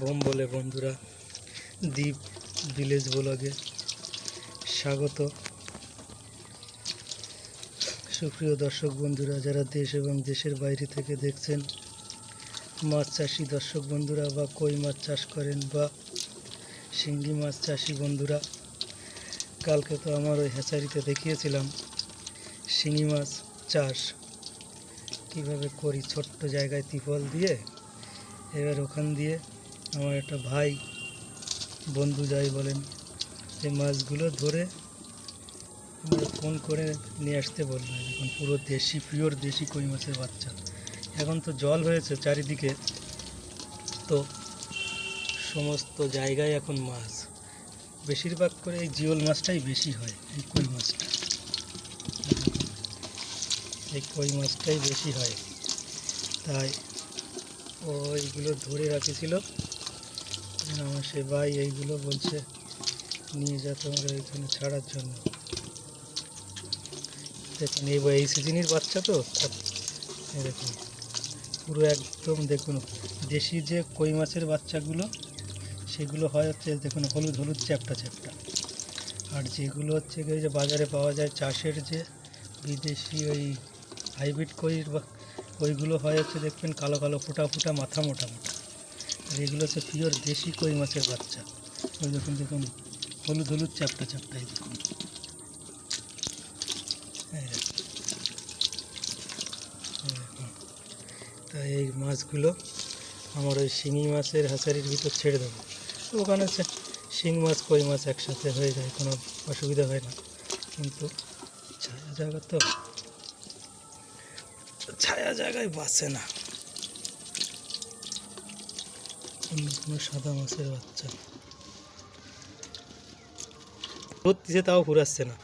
Bomb বলে বন্ধুরা। দ্বীপ ভিলেজ ব্লগে স্বাগত। সুপ্রিয় দর্শক বন্ধুরা, যারা দেশ এবং দেশের বাইরে থেকে দেখছেন, মাছ চাষি দর্শক বন্ধুরা বা কই মাছ চাষ করেন বা শিঙ্গি মাছ চাষি বন্ধুরা, কালকে তো আমার ওই হ্যাচারিতে দেখিয়েছিলাম শিঙি মাছ চাষ। কীভাবে করি ছোট্ট জায়গায় তিপল দিয়ে, এবার ওখান দিয়ে আমার একটা ভাই, বন্ধু যাই বলেন, এই মাছগুলো ধরে ফোন করে নিয়ে আসতে বলল এখন পুরো দেশি পিওর দেশি কই মাছের বাচ্চা। এখন তো জল হয়েছে চারিদিকে, তো সমস্ত জায়গায় এখন মাছ। বেশিরভাগ করে এই জিওল মাছটাই বেশি হয়, এই কই মাছটা। এই কই মাছটাই বেশি হয়। তাই ও এইগুলো ধরে রাখেছিল। আমার সে ভাই এইগুলো বলছে, নিয়ে যা তোমরা এখানে ছাড়ার জন্য। দেখুন, এই এই সিজনের বাচ্চা তো দেখুন পুরো একদম দেখুন, দেশি যে কই মাছের বাচ্চাগুলো, সেগুলো হয় হচ্ছে, দেখুন, হলুদ হলুদ চ্যাপটা চ্যাপটা। আর যেগুলো হচ্ছে গিয়ে যে বাজারে পাওয়া যায়, চাষের যে বিদেশি ওই হাইব্রিড কইর বা ওইগুলো হয় হচ্ছে, দেখবেন কালো কালো, ফোটা ফোটা, মাথা মোটা মোটা। এগুলো হচ্ছে পিওর দেশি কই মাছের বাচ্চা। ওই দেখুন দেখুন, হলুদ হলুদ চ্যাপটা চ্যাপটাই দেখুন। তাই এই মাছগুলো আমার ওই শিঙি মাছের হাঁচারির ভিতর ছেড়ে দেবো। ওখানে হচ্ছে শিং মাছ, কই মাছ একসাথে হয়ে যায়, কোনো অসুবিধা হয় না। কিন্তু ছায়া জায়গা তো, ছায়া জায়গায় বাঁচে না। কোনো সাদা মাছের বাচ্চা। ধরতেছে তাও ঘুরাচ্ছে না।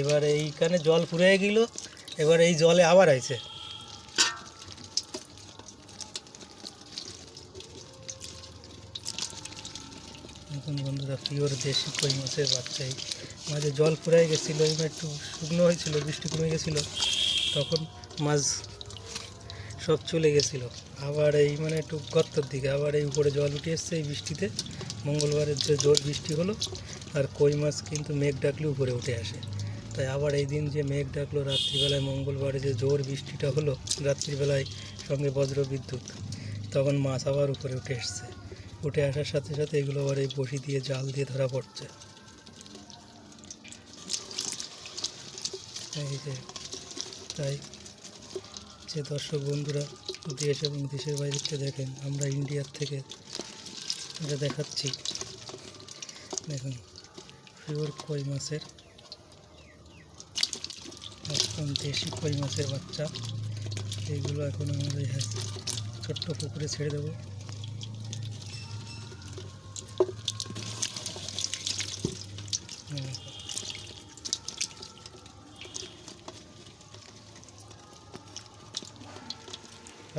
এবার এইখানে জল ফুরে গেল, এবার এই জলে আবার আইছে। এখন বন্ধুরা, পিওর দেশি কই মাছের বাচ্চাই মাঝে জল ফুরাই গেছিল, এবার একটু শুকনো হয়েছিল, বৃষ্টি কমে গেছিল, তখন মাছ সব চলে গেছিল। আবার এই মানে একটু গর্তর দিকে, আবার এই উপরে জল উঠে এসছে এই বৃষ্টিতে। মঙ্গলবারের যে জোর বৃষ্টি হলো, আর কই মাছ কিন্তু মেঘ ডাকলে উপরে উঠে আসে। তাই আবার এই দিন যে মেঘ ডাকলো রাত্রিবেলায়, মঙ্গলবারে যে জোর বৃষ্টিটা হলো, রাত্রিবেলায় সঙ্গে বজ্র বিদ্যুৎ তখন মাছ আবার উপরে উঠে এসছে। উঠে আসার সাথে সাথে এগুলো আবার এই বসি দিয়ে জাল দিয়ে ধরা পড়ছে। এই যে, তাই যে দর্শক বন্ধুরা দেশ এবং দেশের বাইরে দেখেন, আমরা ইন্ডিয়ার থেকে এটা দেখাচ্ছি। দেখুন, পিওর কই মাছের, একদম দেশি কই মাছের বাচ্চা। এইগুলো এখন আমাদের হ্যাঁ ছোট্ট পুকুরে ছেড়ে দেবো।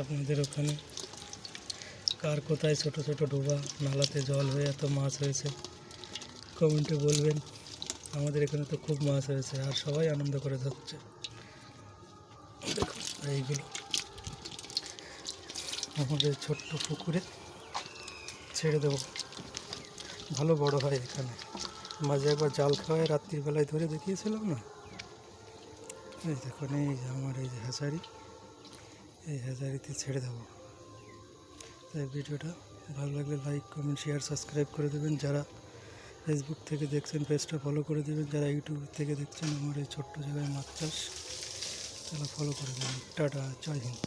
আপনাদের ওখানে। কার কোথায় ছোট ছোট ডোবা, নালাতে জল হয়ে এত মাছ হয়েছে? কমেন্টে বলবেন। আমাদের এখানে তো খুব মাছ হয়েছে, আর সবাই আনন্দ করে ধরছে। দেখুন, এইগুলো। আমাদের ছোট্ট পুকুরে ছেড়ে দেবো। ভালো বড় হয় এখানে। মাঝে একবার জাল খাওয়ায় রাত্রিবেলায় ধরে দেখিয়েছিলাম না? এই দেখুন, এই যে আমার এই যে হ্যাচারি এই হাজারিতে ছেড়ে দেবো। তাই ভিডিওটা ভালো লাগলে লাইক কমেন্ট শেয়ার সাবস্ক্রাইব করে দেবেন। যারা ফেসবুক থেকে দেখছেন পেজটা ফলো করে দেবেন। যারা ইউটিউব থেকে দেখছেন, আমার এই ছোট্ট জায়গায় মাছ চাষ, তারা ফলো করে দেবেন। টাটা, জয় হিন্দ।